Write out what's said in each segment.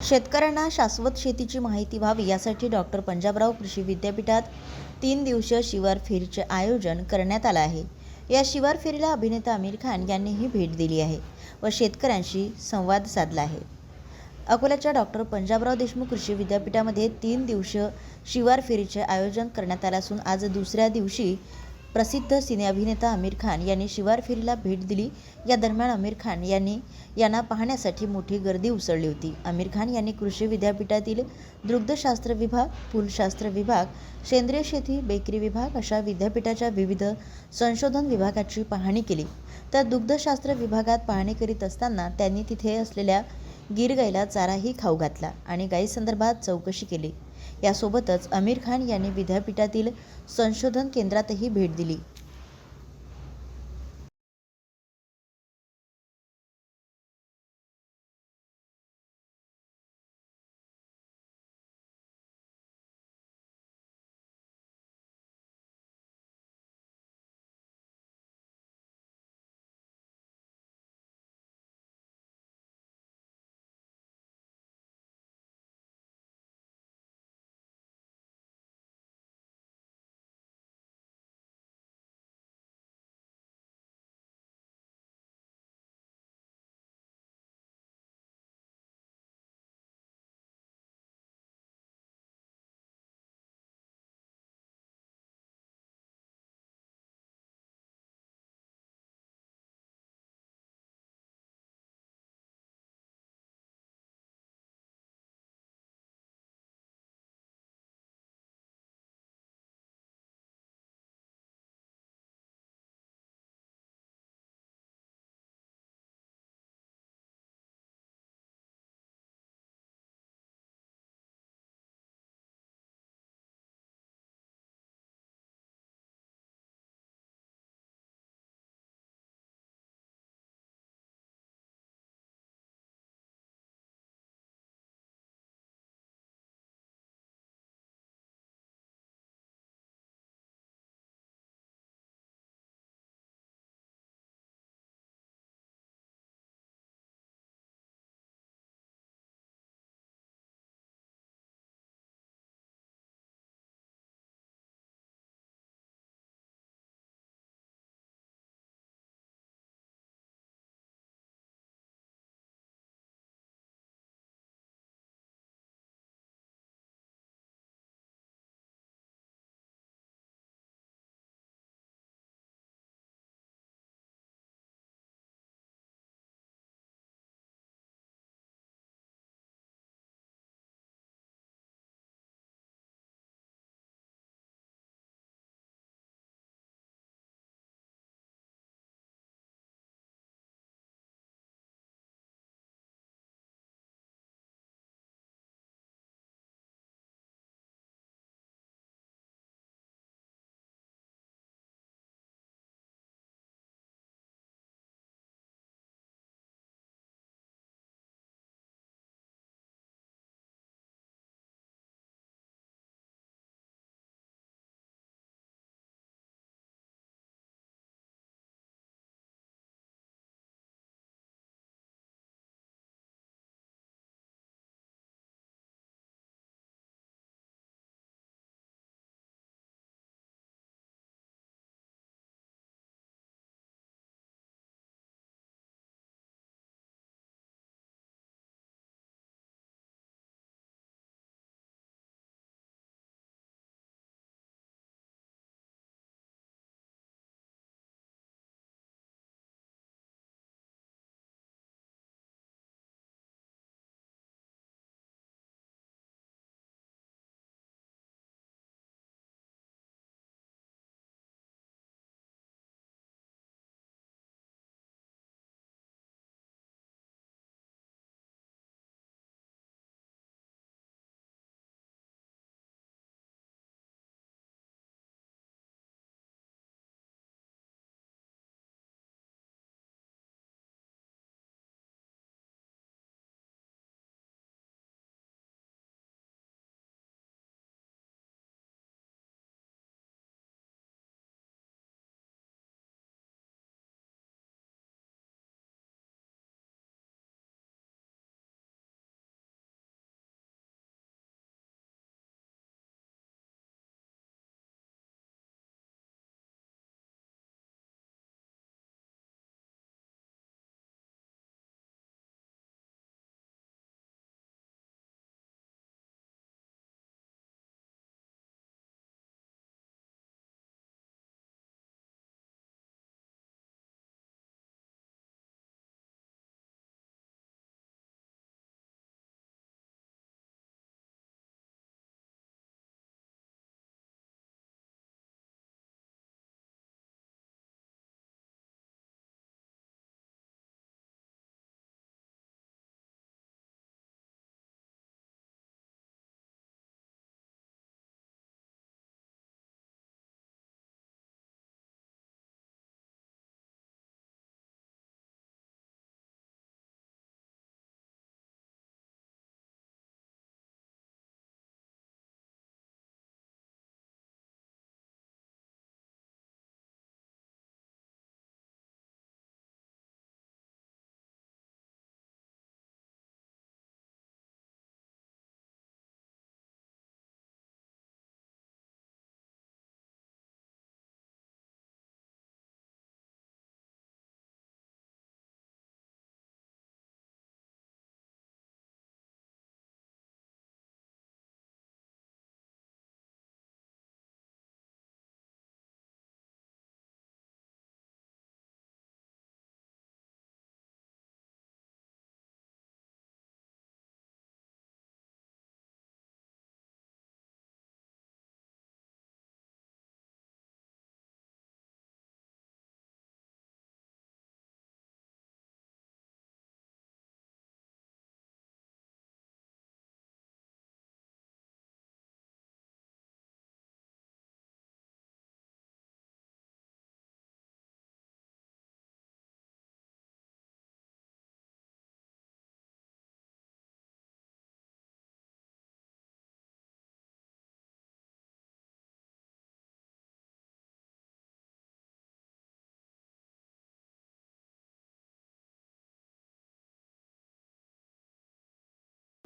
शेतकऱ्यांना शाश्वत शेतीची माहिती व्हावी यासाठी डॉक्टर पंजाबराव कृषी विद्यापीठात तीन दिवसीय शिवार फेरीचे आयोजन करण्यात आलं आहे. या शिवार फेरीला अभिनेता आमिर खान यांनीही भेट दिली आहे व शेतकऱ्यांशी संवाद साधला आहे. अकोल्याच्या डॉक्टर पंजाबराव देशमुख कृषी विद्यापीठामध्ये तीन दिवसीय शिवार फेरीचे आयोजन करण्यात आलं असून आज दुसऱ्या दिवशी प्रसिद्ध सिने अभिनेता आमिर खान यांनी शिवार फेरीला भेट दिली. या दरम्यान आमिर खान यांनी यांना पाहण्यासाठी मोठी गर्दी उसळली होती. आमिर खान यांनी कृषी विद्यापीठातील दुग्धशास्त्र विभाग फुलशास्त्र विभाग सेंद्रिय शेती बेकरी विभाग अशा विद्यापीठाच्या विविध संशोधन विभागाची पाहणी केली. तर दुग्धशास्त्र विभागात पाहणी करीत असताना त्यांनी तिथे असलेल्या गीर गाईला चाराही खाऊ घातला आणि गायीसंदर्भात चौकशी केली. यासोबतच आमिर खान यांनी विद्यापीठातील संशोधन केंद्रातही भेट दिली.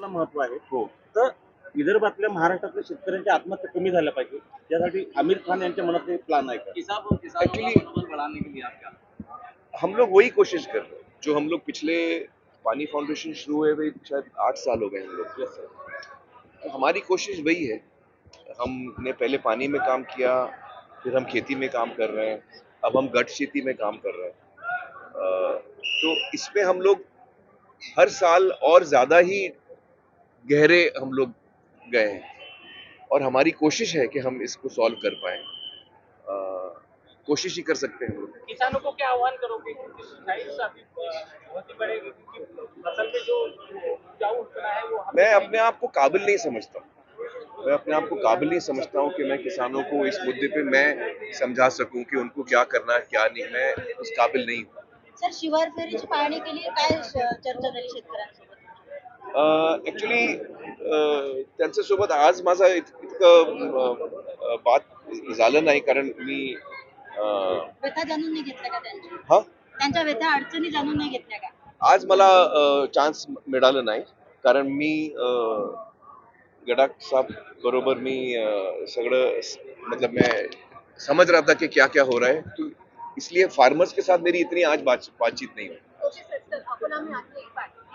महत्व आहे. हो. तर विदर्भातल्या महाराष्ट्रातल्या शेतकऱ्यांच्या आत्महत्या कमी झाल्या पाहिजे. त्यासाठी आमिर खान यांच्या मनात एक प्लान आहे का? हम लोग वही कोशिश कर रहे हैं। जो हम लोग पिछले पानी फाउंडेशन शुरू हुए हुए शायद आठ साल हो गए हम लोग। तो हमारी कोशिश वही है। हमने पहले पानी में काम किया फिर हम खेती में काम कर रहे हैं। अब हम गट खेती में काम कर रहे हैं। तो इसमें हम लोग हर साल और ज़्यादा ही गहरे हम लोग गए हैं। और हमारी कोशिश है कि हम इसको सॉल्व कर पाए। कोशिश ही कर सकते हैं हम लोग। किसानों को क्या आह्वान करोगे? बहुत ही बढ़ेगी फ़सल में जो है वो मैं अपने आप को काबिल नहीं समझता। मैं अपने आप को काबिल नहीं समझता हूँ कि मैं किसानों को इस मुद्दे पे मैं समझा सकूँ कि उनको क्या करना है क्या नहीं। मैं उस काबिल नहीं हूँ। सर शिवार फेरीची पाहणी केली काय चर्चा झाली शेतकऱ्यांसोबत? ॲक्च्युली त्यांच्यासोबत आज माझा इत- इतकं बात झालं नाही कारण मी व्यथा जाणून नाही घेतल्या का त्यांच्या हा? त्यांच्या व्यथा अडचणी जाणून नाही घेतल्या का? आज मला चान्स मिळालं नाही कारण मी गडाख साहब बरोबर मी सगळं मतलब मैं समझ रहा था कि क्या क्या हो रहा है। तो इसलिए फार्मर्स के साथ मेरी इतनी आज बातचीत नहीं हुई।